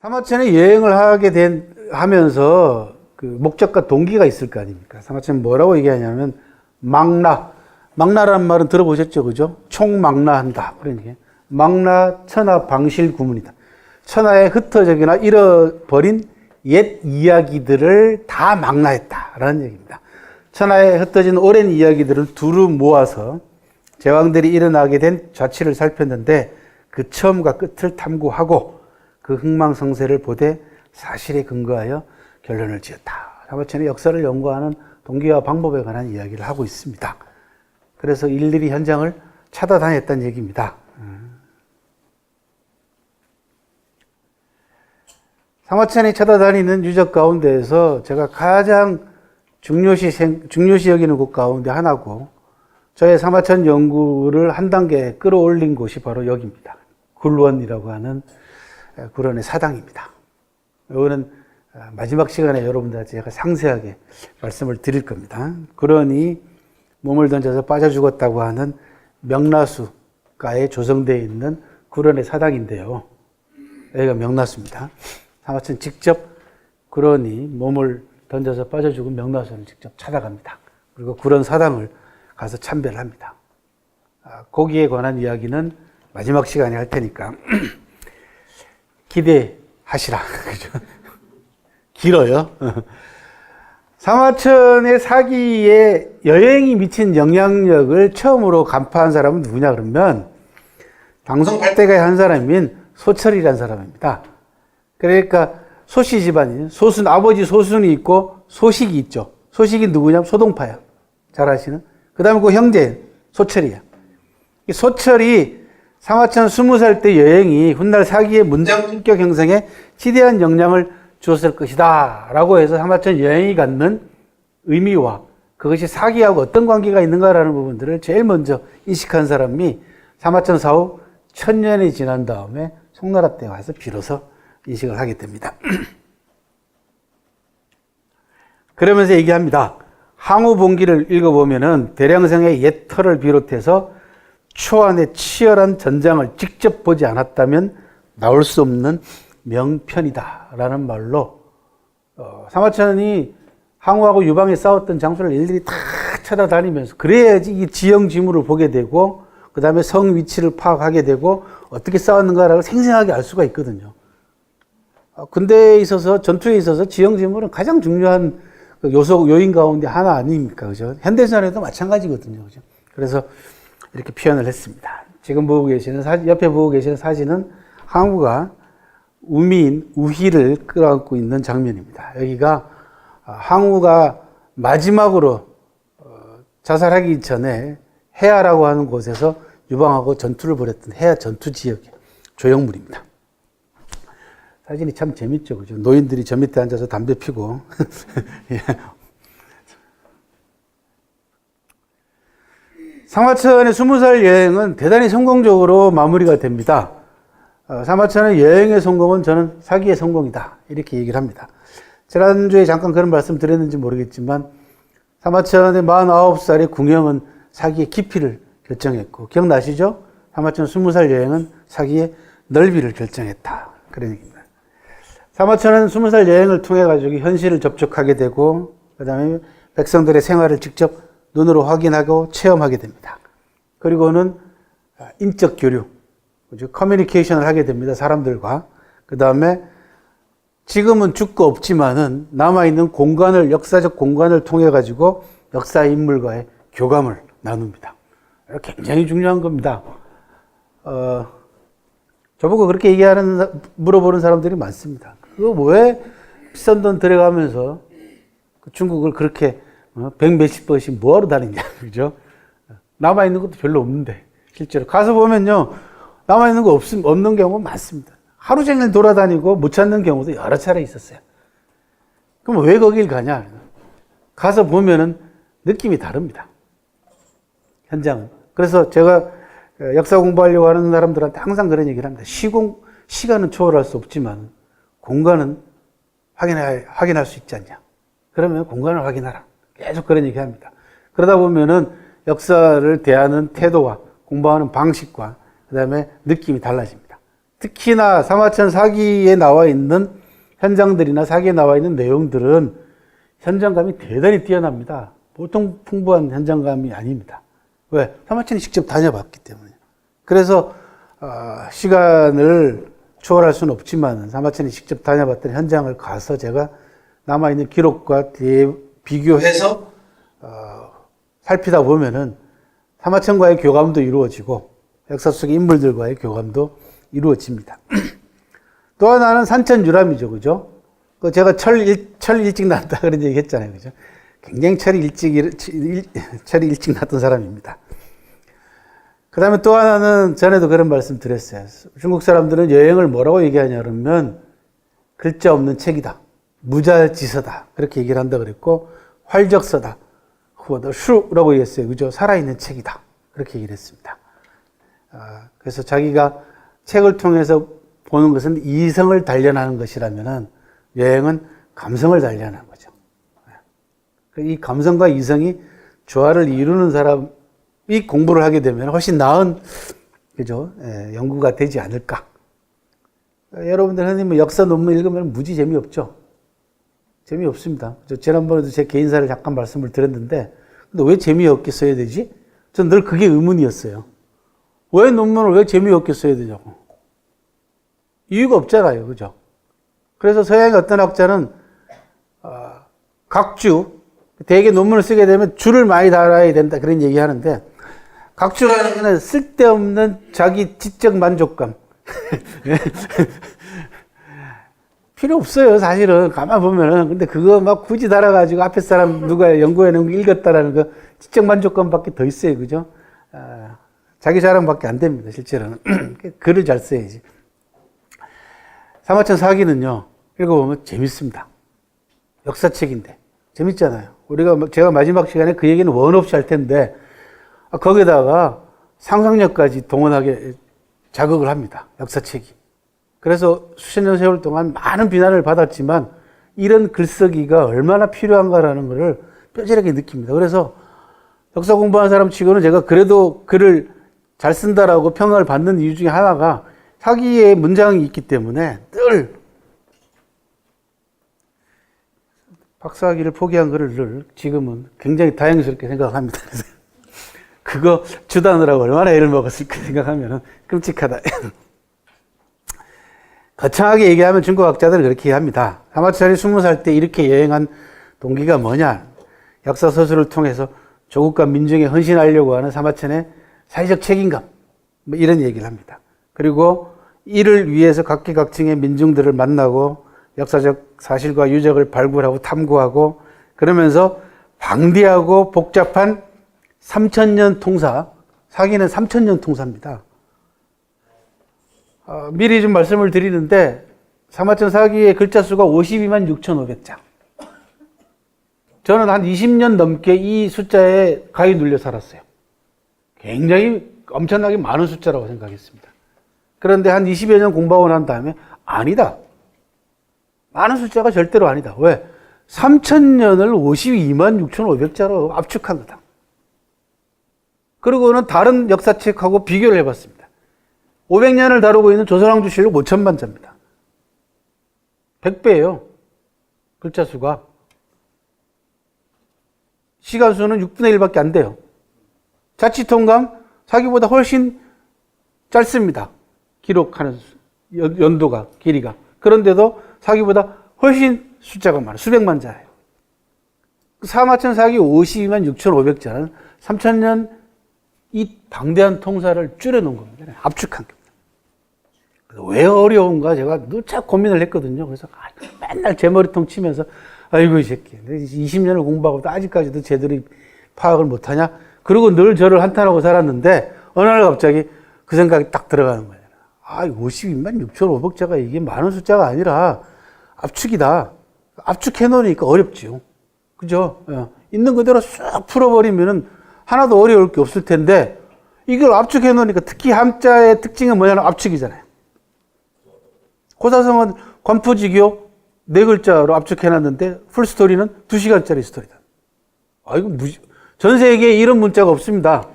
사마천에 여행을 하게 된 하면서 그 목적과 동기가 있을 거 아닙니까? 사마천은 뭐라고 얘기하냐면 망라. 망라라는 말은 들어보셨죠, 그죠? 총망라한다. 얘기. 망라 천하 방실 구문이다. 천하에 흩어져거나 잃어버린 옛 이야기들을 다 망라했다라는 얘기입니다. 천하에 흩어진 오랜 이야기들을 두루 모아서 제왕들이 일어나게 된 좌치를 살폈는데 그 처음과 끝을 탐구하고 그 흥망성쇠를 보되 사실에 근거하여 결론을 지었다. 사마천의 역사를 연구하는 동기와 방법에 관한 이야기를 하고 있습니다. 그래서 일일이 현장을 찾아다녔다는 얘기입니다. 사마천이 찾아다니는 유적 가운데에서 제가 가장 중요시, 생, 중요시 여기는 곳 가운데 하나고 저의 사마천 연구를 한 단계 끌어올린 곳이 바로 여기입니다. 굴원이라고 하는 굴원의 사당입니다. 이거는 마지막 시간에 여러분들한테 제가 상세하게 말씀을 드릴 겁니다. 굴원이 몸을 던져서 빠져 죽었다고 하는 명나수가에 조성되어 있는 굴원의 사당인데요. 여기가 명나수입니다. 사마천 직접 굴원이 몸을 던져서 빠져 죽은 명나수를 직접 찾아갑니다. 그리고 굴원 사당을 가서 참배를 합니다. 아, 거기에 관한 이야기는 마지막 시간에 할 테니까 기대하시라. 그죠? 길어요. 사마천의 사기에 여행이 미친 영향력을 처음으로 간파한 사람은 누구냐 그러면 방송 발대가의 한 사람인 소철이라는 사람입니다. 그러니까 소씨 집안이 소순 아버지 소순이 있고 소식이 있죠. 소식이 누구냐면 소동파야. 잘 아시는. 그다음에 그 형제 소철이야. 이 소철이 사마천 스무 살때 여행이 훗날 사기의 문장적 형성에 지대한 영향을 주었을 것이다. 라고 해서 사마천 여행이 갖는 의미와 그것이 사기하고 어떤 관계가 있는가라는 부분들을 제일 먼저 인식한 사람이 사마천 사후 천년이 지난 다음에 송나라 때 와서 비로소 인식을 하게 됩니다. 그러면서 얘기합니다. 항우 봉기를 읽어보면은 대량성의 옛 터를 비롯해서 초안의 치열한 전장을 직접 보지 않았다면 나올 수 없는 명편이다라는 말로 어, 사마천이 항우하고 유방에 싸웠던 장소를 일일이 다 찾아다니면서 그래야지 이 지형 지물을 보게 되고 그 다음에 성 위치를 파악하게 되고 어떻게 싸웠는가를 생생하게 알 수가 있거든요. 어, 근대에 있어서 전투에 있어서 지형 지물은 가장 중요한 그 요소 요인 가운데 하나 아닙니까, 그죠? 현대전에도 마찬가지거든요, 그죠? 그래서 이렇게 표현을 했습니다. 지금 보고 계시는 사 옆에 보고 계시는 사진은 항우가 우미인 우희를 끌어안고 있는 장면입니다. 여기가 항우가 마지막으로 어, 자살하기 전에 해야라고 하는 곳에서 유방하고 전투를 벌였던 해야 전투 지역의 조형물입니다. 사진이 참 재밌죠, 그죠? 노인들이 저 밑에 앉아서 담배 피고. 사마천의 스무 살 여행은 대단히 성공적으로 마무리가 됩니다. 어, 사마천의 여행의 성공은 저는 사기의 성공이다. 이렇게 얘기를 합니다. 지난주에 잠깐 그런 말씀 드렸는지 모르겠지만, 사마천의 49살의 궁형은 사기의 깊이를 결정했고, 기억나시죠? 사마천 20살 여행은 사기의 넓이를 결정했다. 그런 얘기입니다. 사마천은 20살 여행을 통해 가지고 현실을 접촉하게 되고, 그 다음에 백성들의 생활을 직접 눈으로 확인하고 체험하게 됩니다. 그리고는 인적 교류? 커뮤니케이션을 하게 됩니다. 사람들과. 그 다음에 지금은 죽고 없지만은 남아있는 공간을, 역사적 공간을 통해 가지고 역사 인물과의 교감을 나눕니다. 굉장히 중요한 겁니다. 어, 저보고 그렇게 얘기하는, 물어보는 사람들이 많습니다. 그거 왜 비싼 돈 들여가면서 그 중국을 그렇게 어, 백 몇십 번씩 뭐하러 다니냐, 그죠? 남아있는 것도 별로 없는데, 실제로. 가서 보면요, 남아있는 거 없, 없는 경우가 많습니다. 하루 종일 돌아다니고 못 찾는 경우도 여러 차례 있었어요. 그럼 왜 거길 가냐? 가서 보면은 느낌이 다릅니다. 현장은. 그래서 제가 역사 공부하려고 하는 사람들한테 항상 그런 얘기를 합니다. 시공, 시간은 초월할 수 없지만 공간은 확인할, 확인할 수 있지 않냐. 그러면 공간을 확인하라. 계속 그런 얘기 합니다. 그러다 보면은 역사를 대하는 태도와 공부하는 방식과 그 다음에 느낌이 달라집니다. 특히나 사마천 사기에 나와 있는 현장들이나 사기에 나와 있는 내용들은 현장감이 대단히 뛰어납니다. 보통 풍부한 현장감이 아닙니다. 왜? 사마천이 직접 다녀봤기 때문에. 그래서 어, 시간을 초월할 수는 없지만 사마천이 직접 다녀봤던 현장을 가서 제가 남아있는 기록과 대- 비교해서 어, 살피다 보면은 사마천과의 교감도 이루어지고 역사 속의 인물들과의 교감도 이루어집니다. 또 하나는 산천 유람이죠, 그죠? 그 제가 철, 일, 철 일찍 났다 그런 얘기 했잖아요, 그죠? 굉장히 철이 일찍, 일, 일- 철이 일찍 났던 사람입니다. 그 다음에 또 하나는 전에도 그런 말씀 드렸어요. 중국 사람들은 여행을 뭐라고 얘기하냐 그러면 글자 없는 책이다. 무자지서다. 그렇게 얘기를 한다 그랬고, 활적서다. 후어더 슈라고 얘기했어요. 그죠? 살아있는 책이다. 그렇게 얘기를 했습니다. 아, 그래서 자기가 책을 통해서 보는 것은 이성을 단련하는 것이라면은 여행은 감성을 단련하는 거죠. 그이 감성과 이성이 조화를 이루는 사람이 공부를 하게 되면 훨씬 나은 그죠 예, 연구가 되지 않을까. 여러분들 뭐 역사 논문 읽으면 무지 재미없죠. 재미없습니다. 저 지난번에도 제 개인사를 잠깐 말씀을 드렸는데, 근데 왜 재미없게 써야 되지? 전 늘 그게 의문이었어요. 왜 논문을 왜 재미없게 써야 되냐고. 이유가 없잖아요. 그죠? 그래서 서양의 어떤 학자는, 어, 각주, 대개 논문을 쓰게 되면 줄을 많이 달아야 된다. 그런 얘기 하는데, 각주라는 쓸데없는 자기 지적 만족감. 필요 없어요, 사실은. 가만 보면은. 근데 그거 막 굳이 달아가지고 앞에 사람 누가 연구해 놓은 거 읽었다라는 거 지적 만족감 밖에 더 있어요, 그죠? 아, 자기 자랑밖에 안 됩니다, 실제로는. 글을 잘 써야지. 사마천 사기는요, 읽어보면 재밌습니다. 역사책인데. 재밌잖아요. 우리가, 뭐 제가 마지막 시간에 그 얘기는 원 없이 할 텐데, 아, 거기다가 상상력까지 동원하게 자극을 합니다. 역사책이. 그래서 수십 년 세월 동안 많은 비난을 받았지만 이런 글쓰기가 얼마나 필요한가라는 것을 뼈저리게 느낍니다. 그래서 역사 공부하는 사람 치고는 제가 그래도 글을 잘 쓴다라고 평을 받는 이유 중에 하나가 사기의 문장이 있기 때문에 늘 박사학위를 포기한 거를 늘 지금은 굉장히 다행스럽게 생각합니다. 그래서 그거 주다느라고 얼마나 애를 먹었을까 생각하면 끔찍하다. 거창하게 얘기하면 중국 학자들은 그렇게 합니다. 사마천이 스무 살때 이렇게 여행한 동기가 뭐냐? 역사 서술을 통해서 조국과 민중에 헌신하려고 하는 사마천의 사회적 책임감, 뭐 이런 얘기를 합니다. 그리고 이를 위해서 각계각층의 민중들을 만나고 역사적 사실과 유적을 발굴하고 탐구하고 그러면서 방대하고 복잡한 3천년 통사, 사기는 3천년 통사입니다. 어, 미리 좀 말씀을 드리는데 사마천 사기의 글자 수가 52만 6,500자. 저는 한 20년 넘게 이 숫자에 가위 눌려 살았어요. 굉장히 엄청나게 많은 숫자라고 생각했습니다. 그런데 한 20여 년 공부하고 난 다음에 아니다. 많은 숫자가 절대로 아니다. 왜? 3,000년을 52만 6,500자로 압축한 거다. 그리고는 다른 역사책하고 비교를 해봤습니다. 500년을 다루고 있는 조선왕조 실록 5천 만 자입니다. 100배예요. 글자 수가. 시간 수는 6분의 1밖에 안 돼요. 자치 통감 사기보다 훨씬 짧습니다. 기록하는 수, 연- 연도가, 길이가. 그런데도 사기보다 훨씬 숫자가 많아요. 수백만 자예요. 사마천 사기 52만 6,500자는 3천년 이 방대한 통사를 줄여놓은 겁니다. 압축한 겁니다. 왜 어려운가 제가 누차 고민을 했거든요. 그래서 아, 맨날 제 머리통 치면서 아이고 이 새끼 20년을 공부하고도 아직까지도 제대로 파악을 못하냐? 그리고 늘 저를 한탄하고 살았는데 어느 날 갑자기 그 생각이 딱 들어가는 거예요. 아, 52만 6,500자가 이게 많은 숫자가 아니라 압축이다. 압축해 놓으니까 어렵지요. 그죠? 예. 있는 그대로 쑥 풀어버리면은 하나도 어려울 게 없을 텐데 이걸 압축해 놓으니까 특히 함자의 특징은 뭐냐면 압축이잖아요. 고사성은 관푸지교 네 글자로 압축해 놨는데 풀스토리는 두 시간짜리 스토리다. 아, 이거 무지, 전 세계에 이런 문자가 없습니다.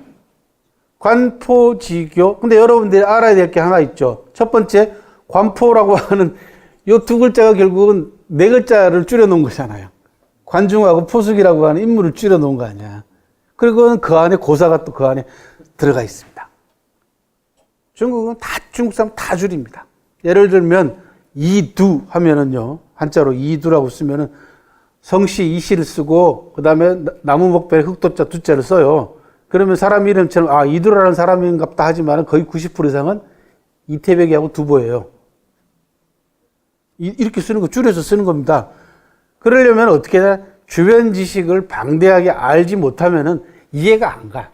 관포지교. 근데 여러분들이 알아야 될 게 하나 있죠. 첫 번째, 관포라고 하는 요두 글자가 결국은 네 글자를 줄여 놓은 거잖아요. 관중하고 포숙이라고 하는 인물을 줄여 놓은 거 아니야. 그리고 그 안에 고사가 또 그 안에 들어가 있습니다. 중국은 다 중국 사람 다 줄입니다. 예를 들면 이두 하면은요 한자로 이두라고 쓰면은 성씨 이씨를 쓰고 그 다음에 나무 목별에 흑도자 두자를 써요. 그러면 사람 이름처럼 아 이두라는 사람인갑다 하지만 거의 90% 이상은 이태백이하고 두보예요. 이- 이렇게 쓰는 거 줄여서 쓰는 겁니다. 그러려면 어떻게 해야? 주변 지식을 방대하게 알지 못하면은 이해가 안 가.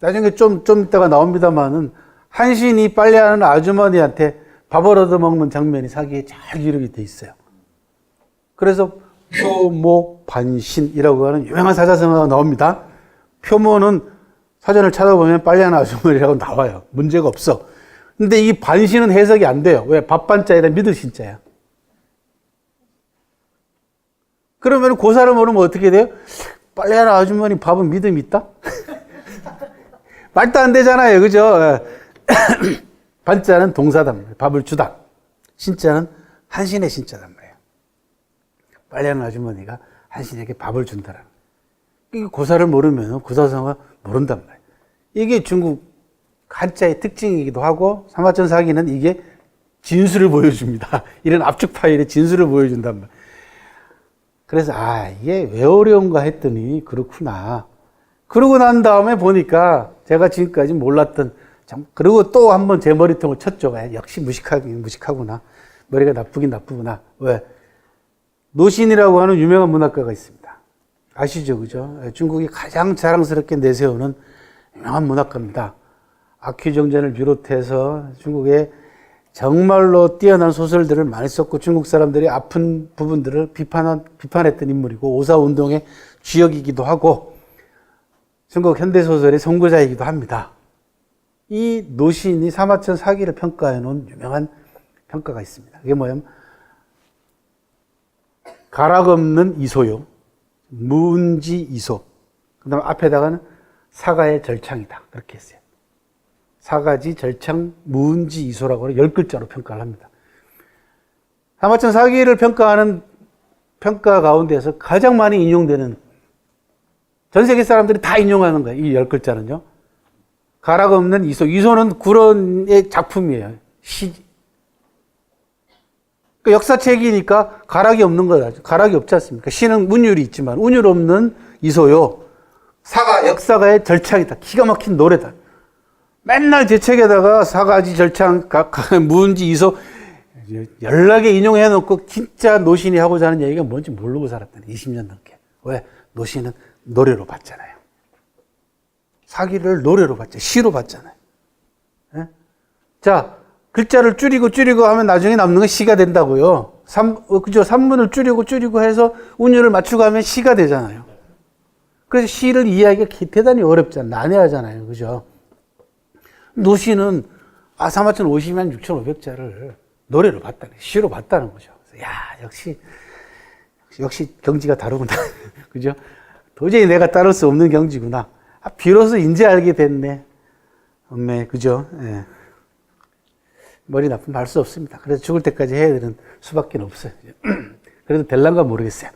나중에 좀, 좀 이따가 나옵니다만은 한신이 빨래하는 아주머니한테 밥을 얻어 먹는 장면이 사기에 잘 기록이 돼 있어요. 그래서 표모 반신이라고 하는 유명한 사자성어가 나옵니다. 표모는 사전을 찾아보면 빨래하는 아주머니라고 나와요. 문제가 없어. 근데 이 반신은 해석이 안 돼요. 왜? 밥반자에다 믿을 신자야. 그러면 고사를 모르면 어떻게 돼요? 빨래하는 아주머니 밥은 믿음 있다? 말도 안 되잖아요. 그죠? 예. 반자는 동사단 말이에요. 밥을 주다. 신자는 한신의 신자단 말이에요. 빨래하는 아주머니가 한신에게 밥을 준다라는. 이게 고사를 모르면 고사성어 모른단 말이에요. 이게 중국 한자의 특징이기도 하고 삼화천 사기는 이게 진수를 보여줍니다. 이런 압축 파일의 진수를 보여준단 말이에요. 그래서 아 이게 왜 어려운가 했더니 그렇구나. 그러고 난 다음에 보니까 제가 지금까지 몰랐던 참 그리고 또 한 번 제 머리통을 쳤죠. 아, 역시 무식하긴 무식하구나. 머리가 나쁘긴 나쁘구나. 왜? 노신이라고 하는 유명한 문학가가 있습니다. 아시죠, 그죠? 예, 중국이 가장 자랑스럽게 내세우는 유명한 문학가입니다. 아퀴정전을 비롯해서 중국의 정말로 뛰어난 소설들을 많이 썼고 중국 사람들이 아픈 부분들을 비판한, 비판했던 인물이고 오사운동의 주역이기도 하고 중국 현대소설의 선구자이기도 합니다. 이 노시인이 사마천 사기를 평가해 놓은 유명한 평가가 있습니다. 그게 뭐냐면 가락 없는 이소요, 무은지 이소, 그 다음에 앞에다가는 사가의 절창이다. 그렇게 했어요. 사가지 절창 무은지 이소라고 열 글자로 평가를 합니다. 사마천 사기를 평가하는 평가 가운데서 가장 많이 인용되는 전 세계 사람들이 다 인용하는 거예요. 이 열 글자는요. 가락 없는 이소. 이소는 구런의 작품이에요. 시. 그 역사책이니까 가락이 없는 거다. 가락이 없지 않습니까? 시는 운율이 있지만 운율 없는 이소요. 사가 역사가의 절창이다. 기가 막힌 노래다. 맨날 제 책에다가 사가지 절창, 무은지 이소 연락에 인용해 놓고 진짜 노신이 하고자 하는 얘기가 뭔지 모르고 살았다니 20년 넘게. 왜? 노신은 노래로 봤잖아요. 사기를 노래로 봤죠. 시로 봤잖아요. 예? 자, 글자를 줄이고 줄이고 하면 나중에 남는 건 시가 된다고요. 삼, 어, 그죠? 산문을 줄이고 줄이고 해서 운율을 맞추고 하면 시가 되잖아요. 그래서 시를 이해하기가 기- 대단히 어렵잖아요. 난해하잖아요. 그죠? 노시는 아사마천 50만 6,500자를 노래로 봤다는, 시로 봤다는 거죠. 야, 역시, 역시 경지가 다르구나. 그죠? 도저히 내가 따를 수 없는 경지구나. 아, 비로소 인제 알게 됐네. 엄매, 그죠? 예. 머리 나쁜 할수 없습니다. 그래서 죽을 때까지 해야 되는 수밖에 없어요. 그래도 될란가 모르겠어요.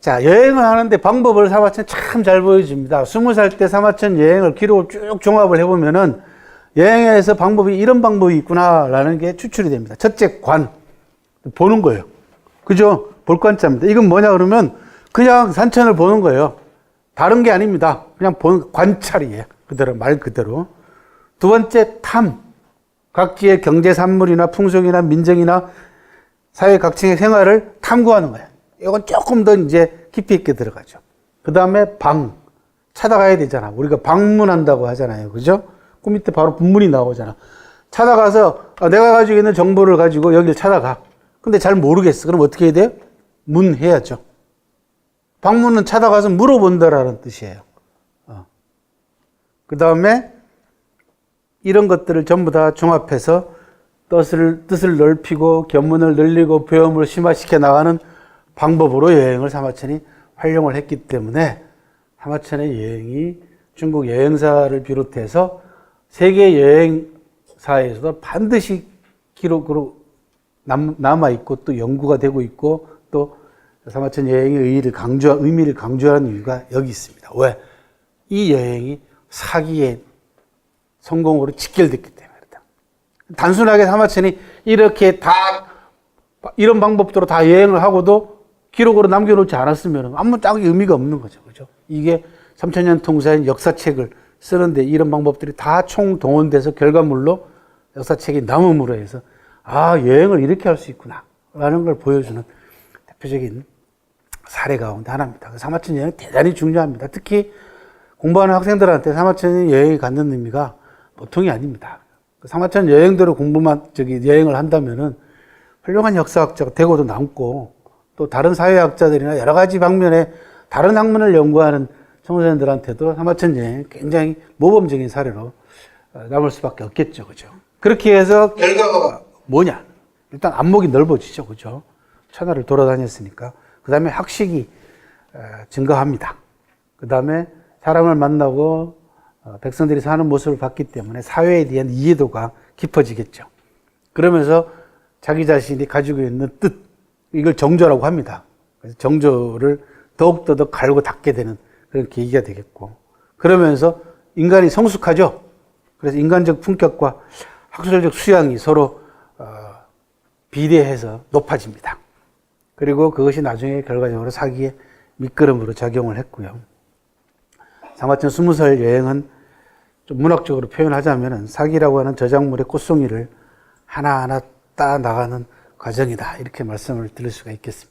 자, 여행을 하는데 방법을 사마천 참 잘 보여줍니다. 스무 살 때 사마천 여행을 기록을 쭉 종합을 해보면은 여행에서 방법이 이런 방법이 있구나라는 게 추출이 됩니다. 첫째, 관. 보는 거예요. 그죠? 볼관자입니다. 이건 뭐냐 그러면 그냥 산천을 보는 거예요. 다른 게 아닙니다. 그냥 보는 관찰이에요. 그대로, 말 그대로. 두 번째, 탐. 각지의 경제 산물이나 풍속이나 민정이나 사회 각층의 생활을 탐구하는 거예요. 이건 조금 더 이제 깊이 있게 들어가죠. 그 다음에 방. 찾아가야 되잖아. 우리가 방문한다고 하잖아요. 그죠? 그 밑에 바로 분문이 나오잖아. 찾아가서 아, 내가 가지고 있는 정보를 가지고 여기를 찾아가. 근데 잘 모르겠어. 그럼 어떻게 해야 돼요? 문해야죠. 방문은 찾아가서 물어본다라는 뜻이에요. 그 다음에 이런 것들을 전부 다 종합해서 뜻을, 뜻을 넓히고 견문을 늘리고 배움을 심화시켜 나가는 방법으로 여행을 사마천이 활용을 했기 때문에 사마천의 여행이 중국 여행사를 비롯해서 세계 여행사에서도 반드시 기록으로 남, 남아있고 또 연구가 되고 있고 또 사마천 여행의 의의를 강조, 의미를 강조하는 이유가 여기 있습니다. 왜? 이 여행이 사기의 성공으로 직결됐기 때문에 그렇다. 단순하게 사마천이 이렇게 다 이런 방법대로 다 여행을 하고도 기록으로 남겨놓지 않았으면 아무 짝이 의미가 없는 거죠. 그죠? 이게 3천년 통사인 역사책을 쓰는데 이런 방법들이 다 총동원돼서 결과물로 역사책이 남음으로 해서 아, 여행을 이렇게 할 수 있구나. 라는 걸 보여주는 대표적인 사례 가운데 하나입니다. 그 사마천 여행 대단히 중요합니다. 특히 공부하는 학생들한테 사마천 여행이 갖는 의미가 보통이 아닙니다. 그 사마천 여행대로 공부만, 저기, 여행을 한다면은 훌륭한 역사학자가 되고도 남고 또 다른 사회학자들이나 여러 가지 방면에 다른 학문을 연구하는 청소년들한테도 사마천 여행 굉장히 모범적인 사례로 어, 남을 수밖에 없겠죠. 그죠? 그렇게 해서 결과가 뭐냐? 일단 안목이 넓어지죠. 그죠? 천하를 돌아다녔으니까. 그 다음에 학식이 어, 증가합니다. 그 다음에 사람을 만나고 어, 백성들이 사는 모습을 봤기 때문에 사회에 대한 이해도가 깊어지겠죠. 그러면서 자기 자신이 가지고 있는 뜻, 이걸 정조라고 합니다. 그래서 정조를 더욱더 더 갈고 닦게 되는 그런 계기가 되겠고. 그러면서 인간이 성숙하죠. 그래서 인간적 품격과 학술적 수양이 서로 어, 비례해서 높아집니다. 그리고 그것이 나중에 결과적으로 사기의 밑거름으로 작용을 했고요. 사마천 스무 살 여행은 좀 문학적으로 표현하자면 사기라고 하는 저작물의 꽃송이를 하나하나 따 나가는 과정이다. 이렇게 말씀을 드릴 수가 있겠습니다.